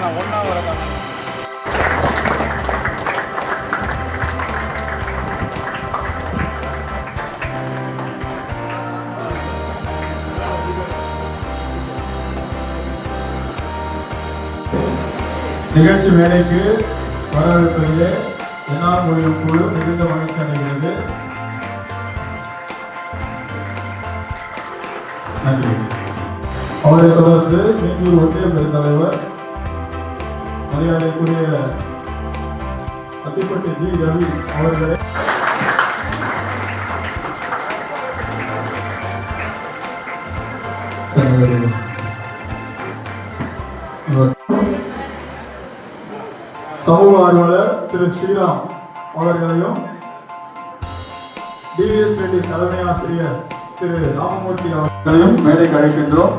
Double ஒன்றா six நிகழ்ச்சி வேலைக்கு வரவேற்பதிலே என்ஆர் முடியும் குழு மிகுந்த மகிழ்ச்சி அடைகிறது. நன்றி. அவரை தொடர்ந்து மீஞ்சூர் ஒன்றிய பெருந்தலைவர் மரியாதைக்குரிய அத்திப்பட்டி ஜி. ரவி அவர்களே. சமூக ஆர்வலர் திரு ஸ்ரீராம் அவர்களையும் டிவிஎஸ் ரெட்டி தலைமை ஆசிரியர் திரு ராமமூர்த்தி அவர்களையும் மேடைக்கு அழைக்கின்றோம்.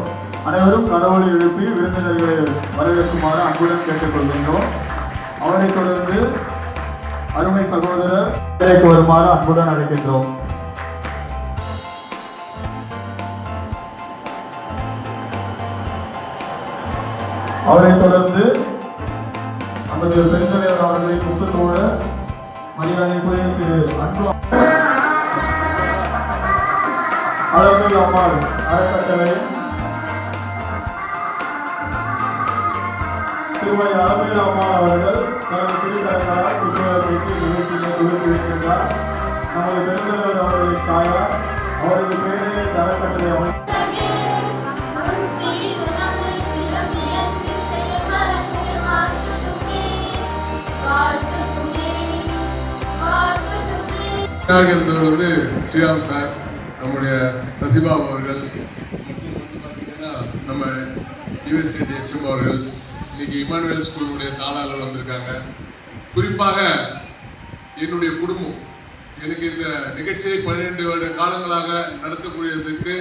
அனைவரும் கடவுளை எழுப்பி விருந்தினர்களை வரவேற்குமாறு அன்புடன் கேட்டுக்கொள்கின்றோம். அவரைத் தொடர்ந்து அருமை சகோதரர் வேலைக்கு வருமாறு அன்புடன் அழைக்கின்றோம். அவரைத் தொடர்ந்து நமது பெருந்தலைவர் அவர்களை குற்றத்தோட மரியாதைக்குரிய திரு அன்பு அளவில் அம்மாள் அறக்கட்டளை திருமதி அலமீர் அம்மாள் அவர்கள் தனது திருக்கடைகளால் புத்தகத்திற்கு நிகழ்ச்சியை துவக்கி வைக்கின்றார். நமது பெருந்தலைவர் அவர்களின் தாயார் அவரது பெயரே அறக்கட்டளை அமை உன் இருந்தவர் வந்து ஸ்ரீராம் சார் நம்முடைய சசிபாபு அவர்கள். நம்ம யூனிவர்சிட்டி ஹெச்எம் அவர்கள் இன்னைக்கு இமானுவேல் ஸ்கூலுடைய தாளாளர் வந்திருக்காங்க. குறிப்பாக என்னுடைய குடும்பம். எனக்கு இந்த நிகழ்ச்சியை பன்னிரெண்டு வருட காலங்களாக நடத்தக்கூடியதற்கு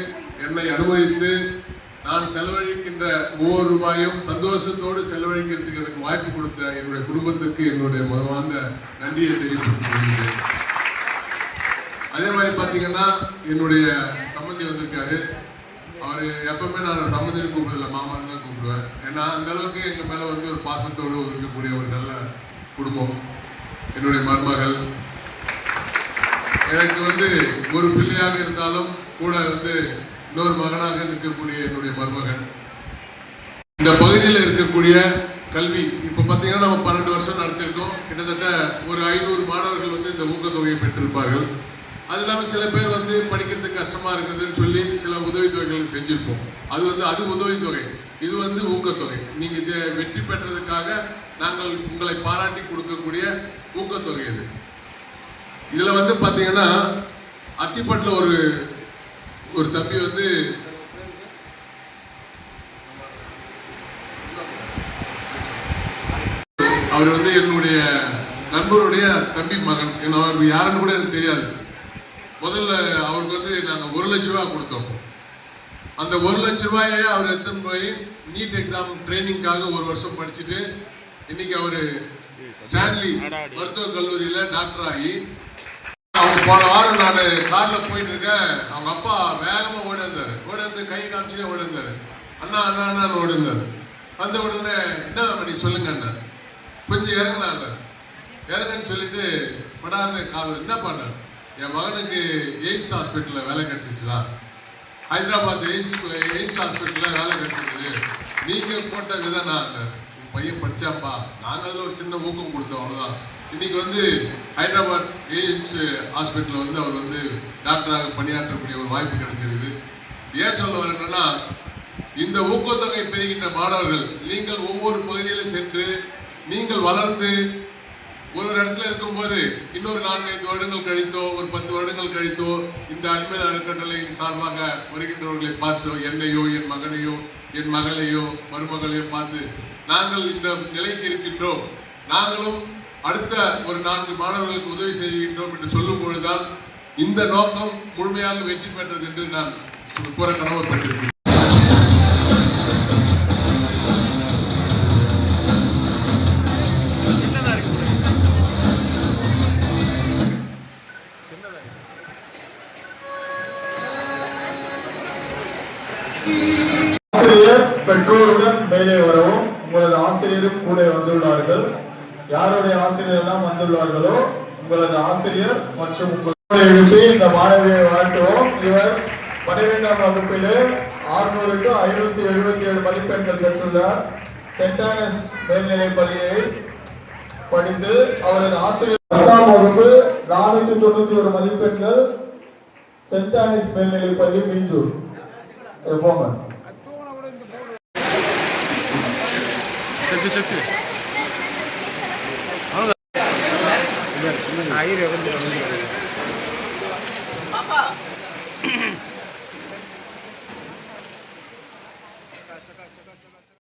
என்னை அனுமதித்து நான் செலவழிக்கின்ற ஒவ்வொரு ரூபாயும் சந்தோஷத்தோடு செலவழிக்கிறதுக்கு எனக்கு வாய்ப்பு கொடுத்த என்னுடைய குடும்பத்துக்கு என்னுடைய மனமார்ந்த நன்றியை தெரிவித்துக் அதே மாதிரி பார்த்தீங்கன்னா என்னுடைய சம்மந்தி வந்திருக்காரு. அவர் எப்பவுமே நான் சம்மந்தின்னு கூப்பிடல மாமான்னு தான் கூப்பிடுவேன். ஏன்னா அந்த அளவுக்கு எங்கள் மேலே வந்து ஒரு பாசத்தோடு இருக்கக்கூடிய ஒரு நல்ல குடும்பம். என்னுடைய மருமகள். எனக்கு வந்து ஒரு பிள்ளையாக இருந்தாலும் கூட வந்து இன்னொரு மகனாக இருக்கக்கூடிய என்னுடைய மருமகன். இந்த பகுதியில் இருக்கக்கூடிய கல்வி இப்போ பார்த்தீங்கன்னா நம்ம பன்னெண்டு வருஷம் நடத்திருக்கோம். கிட்டத்தட்ட ஒரு ஐநூறு மாணவர்கள் வந்து இந்த ஊக்கத்தொகையை பெற்றிருப்பார்கள். அது இல்லாமல் சில பேர் வந்து படிக்கிறதுக்கு கஷ்டமாக இருக்குதுன்னு சொல்லி சில உதவித்தொகைகள் செஞ்சுருப்போம். அது வந்து அது உதவித்தொகை. இது வந்து ஊக்கத்தொகை. நீங்கள் வெற்றி பெற்றதுக்காக நாங்கள் உங்களை பாராட்டி கொடுக்கக்கூடிய ஊக்கத்தொகை இது இதில் வந்து பார்த்தீங்கன்னா அத்திப்பட்டில் ஒரு ஒரு தம்பி வந்து அவர் வந்து என்னுடைய நண்பருடைய தம்பி மகன். என்ன அவர் யாருன்னு கூட எனக்கு தெரியாது. முதல்ல அவருக்கு வந்து நாங்கள் ஒரு லட்ச ரூபா கொடுத்தோம். அந்த ஒரு லட்ச ரூபாயை அவர் எடுத்துன்னு போய் நீட் எக்ஸாம் ட்ரைனிங்காக ஒரு வருஷம் படிச்சுட்டு இன்னைக்கு அவர் ஸ்டான்லி மருத்துவக் கல்லூரியில் டாக்டர் ஆகி அவங்க போன வாரம் நான் காரில் போயிட்டு இருக்கேன். அவங்க அப்பா வேகமாக ஓடி வந்தார் ஓடி வந்து கை காமிச்சு ஓடி வந்தார் அண்ணா அண்ணா அண்ணான்னு ஓடி வந்தார் வந்த உடனே என்ன பண்ணி சொல்லுங்க அண்ணா. கொஞ்சம் இறங்கினாங்க இறங்குன்னு சொல்லிட்டு படாத கால் என்ன பண்ணார் என் மகனுக்கு எய்ம்ஸ் ஹாஸ்பிட்டலில் வேலை கிடச்சிச்சுடா ஹைதராபாத் எய்ம்ஸ் எய்ம்ஸ் ஹாஸ்பிட்டலில் வேலை கிடைச்சிருக்குது. நீங்கள் போட்ட விதம் நான் உன் பையன் படித்தாப்பா நாங்கள் அதில் ஒரு சின்ன ஊக்கம் கொடுத்தோம் அவ்வளோதான் இன்னைக்கு வந்து ஹைதராபாத் எய்ம்ஸ் ஹாஸ்பிட்டலில் வந்து அவர் வந்து டாக்டராக பணியாற்றக்கூடிய ஒரு வாய்ப்பு கிடைச்சிருக்குது. ஏன் சொல்ல வரேன்னா இந்த ஊக்கத்தொகை பெறுகின்ற மாணவர்கள் நீங்கள் ஒவ்வொரு பகுதியிலும் சென்று நீங்கள் வளர்ந்து ஒரு ஒரு இடத்துல இருக்கும்போது இன்னொரு நான்கைந்து வருடங்கள் கழித்தோ ஒரு பத்து வருடங்கள் கழித்தோ இந்த அன்பர் அறக்கட்டளையின் சார்பாக வருகின்றவர்களை பார்த்தோ என்னையோ என் மகனையோ என் மகளையோ மருமகளையோ பார்த்து நாங்கள் இந்த நிலைக்கு இருக்கின்றோம். நாங்களும் அடுத்த ஒரு நான்கு மாணவர்களுக்கு உதவி செய்கின்றோம் என்று சொல்லும் பொழுதுதான் இந்த நோக்கம் முழுமையாக வெற்றி பெற்றது என்று நான் புற கனவு பெற்றிருக்கிறேன் ஆசிரியரும் கூட வந்துள்ளார்கள். யாருடைய ஆசிரியர் எல்லாம் வந்துள்ளார்களோ உங்களது ஆசிரியர் மற்றும் எழுப்பி இந்த மாணவியை வாழ்த்துவோம் இவர் பன்னிரெண்டாம் வகுப்பிலே ஆறுநூறுக்கு ஐநூத்தி எழுபத்தி ஏழு மதிப்பெண்கள் பெற்றுள்ளார். சென்ட் ஆனஸ் மேல்நிலைப் பள்ளியை படித்து அவரது ஆசிரியர் பத்தாம் வகுப்பு நானூத்தி தொண்ணூத்தி ஒரு மதிப்பெண்கள் சென்ட் ஆனிஸ் பள்ளி மீஞ்சூர். ചെക്ക് ചെക്ക് ചക്ക ചക്ക ചക്ക